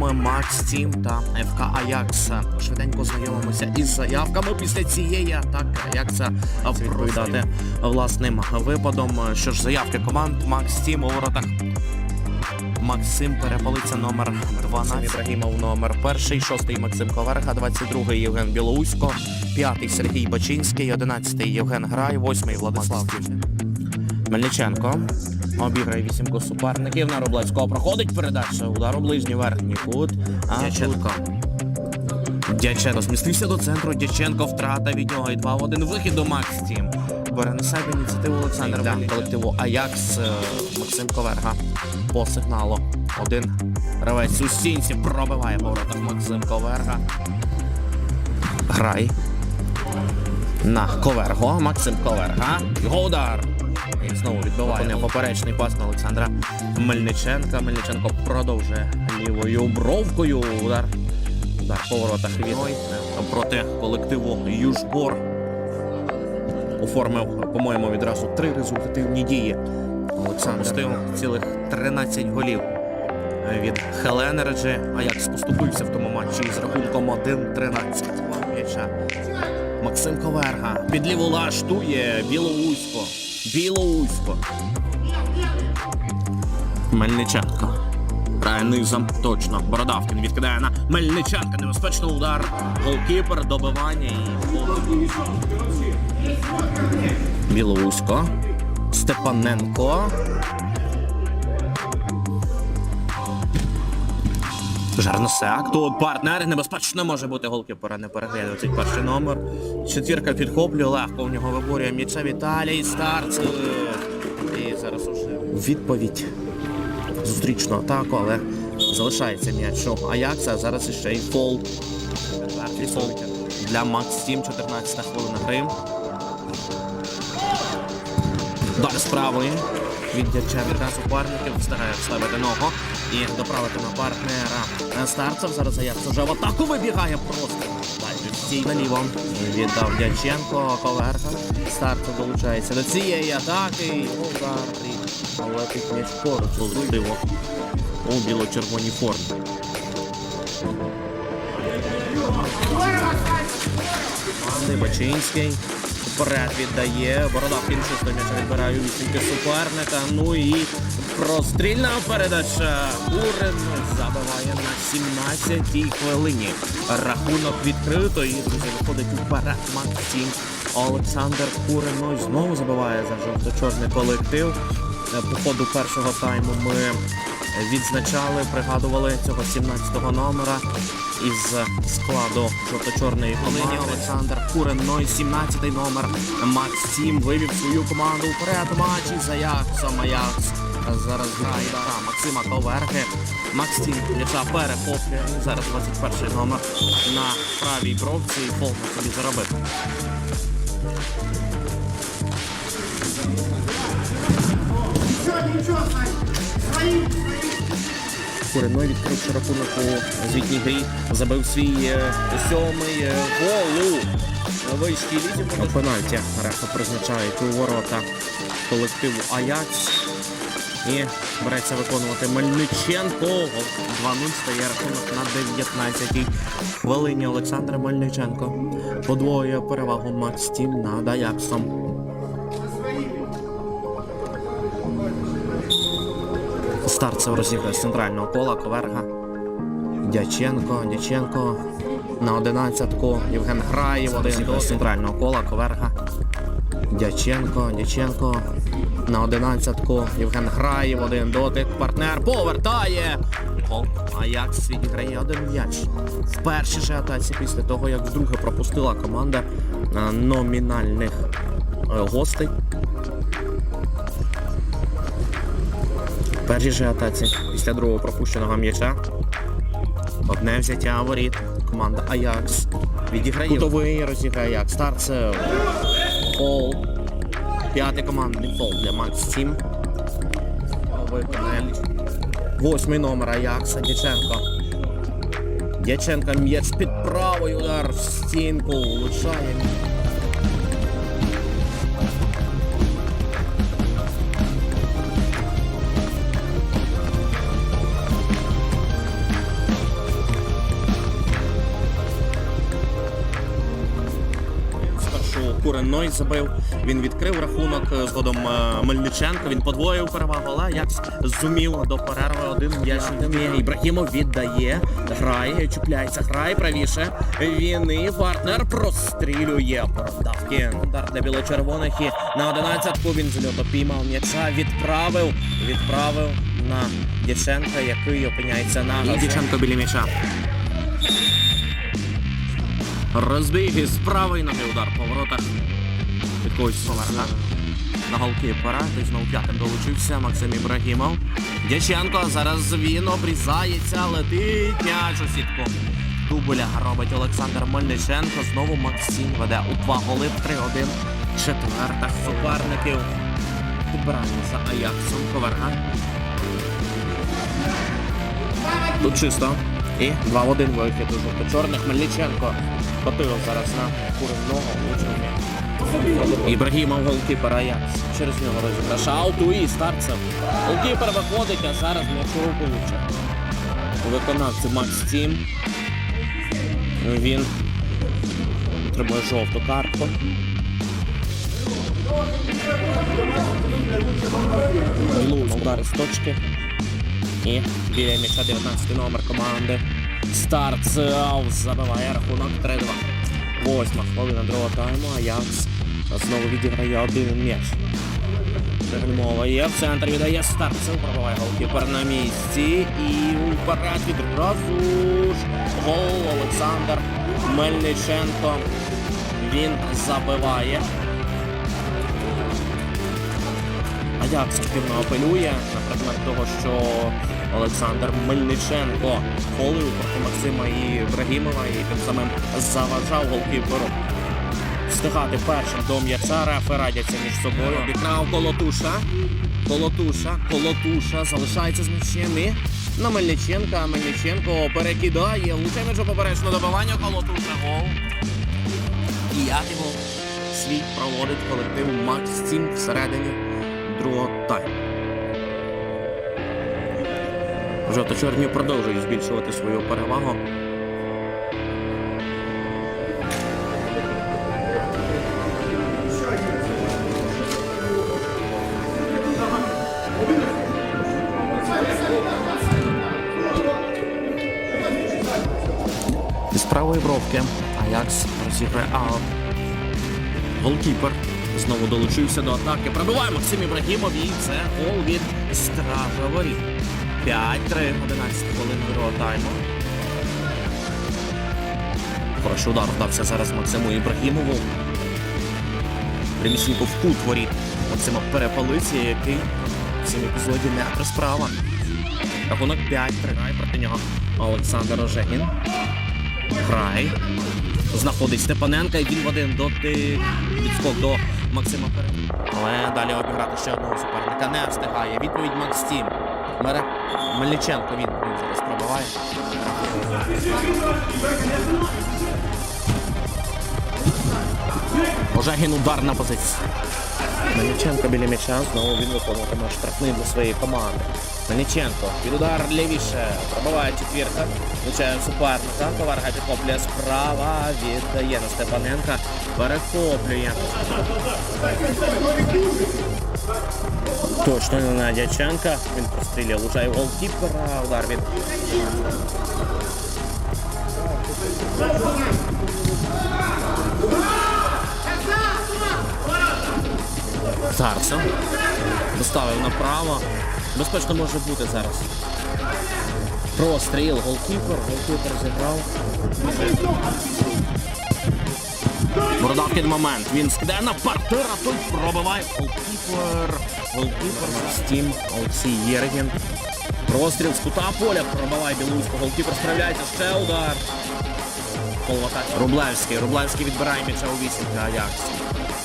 колективами Макс Тім та ФК Аякс. Швиденько знайомимося із заявками після цієї атаки Аякса відповідати власним випадом. Що ж, заявки команд Макс Тім у воротах. Максим Перепалиця номер 12, Ібрагімов номер 1, 6 Максим Коверга, 22 Євген Білоусько, 5 Сергій Бачинський, 11 Євген Грай, 8 Владислав Мельниченко. Обіграє вісімку суперників. На Рублевського проходить передача. Удар у ближній верхній кут. А Дяченко. Дяченко змістився до центру. Дяченко втрата від нього і 2 в 1 вихід до Макс Тім. Бере на себе ініціативу Олександр да. колективу Аякс е, Максим Коверга по сигналу. Один гравець у стінці пробиває по воротах Максим Коверга. Грай. На Коверго. Максим Коверга. Його удар. І знову відбиває поперечний пас на Олександра Мельниченка. Мельниченко продовжує лівою бровкою. Удар. Удар по воротах від проти колективу Южбор. Оформив, по-моєму, відразу три результативні дії. Олександр стив цілих 13 голів від Хеленереджі. Аякс поступився в тому матчі з рахунком 1-13. М'яча. Максим Коверга під ліву лаштує Білоусько. Білоусько. Мельниченко. Низом точно. Бородавкін відкидає на Мельниченка. Небезпечний удар. Голкіпер, добивання і. Білоусько. Степаненко. Жарносек. Тут партнер. Небезпечно може бути голкіпера. Не переглядає 21 номер. Четвірка підхоплює легко. У нього виборює м'яча Віталій Старцев. І зараз уже відповідь. Зустрічну атаку, але залишається м'яч у Аякса. Зараз іще й фол. Четвертий фол для Макс Тім. 14 хвилина гри. Далі з від Дяченка суперників встигає вставити ногу і доправити на партнера Старцев. Зараз Аякс вже в атаку вибігає просто. Стій наліво. Віддав Дяченко, Коверка. Старцев долучається до цієї атаки. Удар. І летить м'яч поруч. Диво. У біло-червоній формі. Андрій Бачинський. Вперед віддає. Бородавкін чисто м'яча відбирає вісімки суперника. Ну і прострільна передача. Урен забиває на 17-й хвилині. Рахунок відкрито і друзі виходить вперед Максим Олександр Курин. Ну знову забиває за жовто-чорний колектив. По ходу першого тайму ми відзначали, пригадували цього 17-го номера із складу жовто-чорної полині Олександр Курен. Ну 17-й номер Макс Тім вивів свою команду вперед матчі за Аяксом. Аякс зараз грає та Максима Коверги. Макс Тім м'яча перехоплює. Зараз 21-й номер на правій бровці і на собі заробив. Куриной відкривши рахунок у звітній грі, забив свій е, сьомий е, гол у вищій лізі. На пенальті рефа призначає у ворота колективу Аякс. І береться виконувати Мельниченко. Гол 2-0 стає рахунок на 19-й хвилині Олександра Мельниченко. Подвоює перевагу Макс Тім над Аяксом. Старцев розіграє з центрального кола Коверга. Дяченко, Дяченко на одинадцятку. Євген Граєв один до центрального кола Коверга. Дяченко, Дяченко на одинадцятку. Євген Граєв один дотик. Партнер повертає. Гол. Аякс відіграє один м'яч. В першій же атаці після того, як вдруге пропустила команда е, номінальних е, гостей. Першій же атаці після другого пропущеного м'яча. Одне взяття воріт. Команда Аякс відіграє. Кутовий розіграє Аякс. Старцев. Фол. П'ятий командний фол для Макс Тім. Виконає Восьмий номер Аякса Дяченко. Дяченко м'яч під правий удар в стінку. Влучає. Спершу Куренной забив. Він відкрив рахунок е, згодом е, Мельниченко. Він подвоїв перевагу, але як зумів до перерви один м'яч. Ібрагімов віддає, грає, чіпляється, грає правіше. Він і партнер прострілює. Продавки. Удар для біло-червоних і на одинадцятку він з льоту піймав м'яча, відправив, відправив на Дяченка, який опиняється на і біля м'яча. Розбіг із правої ноги удар по воротах. Від когось поверха. На голкіпера. Той знову п'ятим долучився Максим Ібрагімов. Дяченко зараз він обрізається, летить м'яч у сітку. Дубля робить Олександр Мельниченко. Знову Максим веде у два голи в 3-1. Четвертих суперників. Підбирання за Аяксом Коверга. Тут чисто. І 2-1 вихід у жовто-чорних. Мельниченко котив зараз на куревного учення. Ібрагімов голкіпер Аякс. Через нього розіграш. Ауту і старцев. Голкіпер виходить, а зараз м'яч у. Виконавці Макс Тім. Він отримує жовту картку. Луз удар з точки. І біля м'яча 19 номер команди. Старт Аус забиває рахунок 3-2. Восьма хвилина другого тайму. Аякс знову відіграє один м'яч. Дегельмова є в центрі віддає старцев, пробиває голкіпер на місці. І вперед відразу ж гол Олександр Мельниченко. Він забиває. Аякс активно апелює на предмет того, що Олександр Мельниченко холив проти Максима Ібрагімова і тим самим заважав голкіперу встигати першим до м'яча. Рефи радяться між собою. Обігнав Колотуша. Колотуша, Колотуша залишається з м'ячем і на Мельниченка. Мельниченко перекидає. Лучше між поперечне добивання. Колотуша гол. П'ятий гол. Свій проводить колектив Макс Тім всередині другого тайму. Жовто-чорні продовжують збільшувати свою перевагу. Із правої бровки Аякс розіграє аут. Голкіпер знову долучився до атаки. Пробиває Максим Ібрагімов і це гол від Стража Воріт. 5-3, 11 хвилин другого тайму. Хороший удар вдався зараз Максиму Ібрагімову. Приміщенко в кут воріт Максима Перепалиці, який в цьому епізоді не при справа. Рахунок 5-3. Грає проти нього Олександр Ожегін. Грай. Знаходить Степаненка і він в один доти відскок до Максима Пере. Але далі обіграти ще одного суперника не встигає. Відповідь Макс Тім. Бере Мельниченко. Він, він зараз пробиває. Ожегін удар на позиції. Мельниченко біля м'яча. Знову він виконуватиме штрафний для своєї команди. Мельниченко. Під удар лівіше. Пробиває четвірка. Влучає суперника. Коварга підхоплює справа. Віддає на Степаненка. Перехоплює. Точно не на Дяченка. Він прострілює. Влучає в голкіпера. Удар від Старцев. Доставив направо. Безпечно може бути зараз. Простріл, голкіпер, голкіпер зіграв. Бородавкін момент. Він скиде на партера, тут пробиває голкіпер. Голкіпер Стім Олексій Єргін. Простріл з кута поля пробиває білоруського. Голкіпер справляється. Ще удар. Рублевський. Рублевський відбирає м'яча у вісімка Аякс.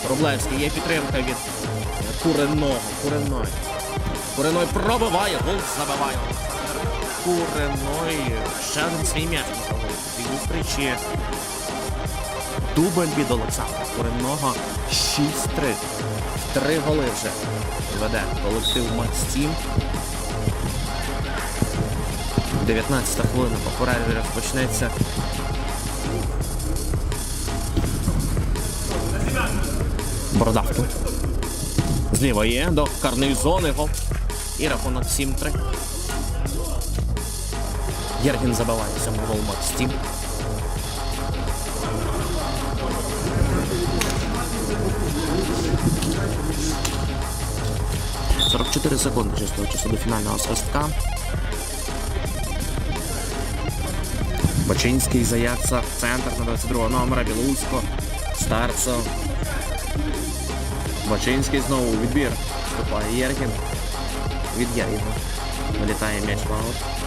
Рублевський. Є підтримка від Куреного. Куреной. Куреной пробиває, гол забиває. Куреной. Ще один свій м'яч зустрічі. Дубль від Олександра Куреного. 6-3 три голи вже веде колектив Макстім. 19-та хвилина по перерві розпочнеться. Бородавку. Зліва є до карної зони гол. І рахунок 7-3. Єргін забиває цьому гол Макстім. 4 секунди чистого часу до фінального свистка. Бачинський в центр на 22 номера, Білусько, Старцев. Бачинський знову відбір. Вступає Єргін. Від Єргіна. Вилітає м'яч в маут.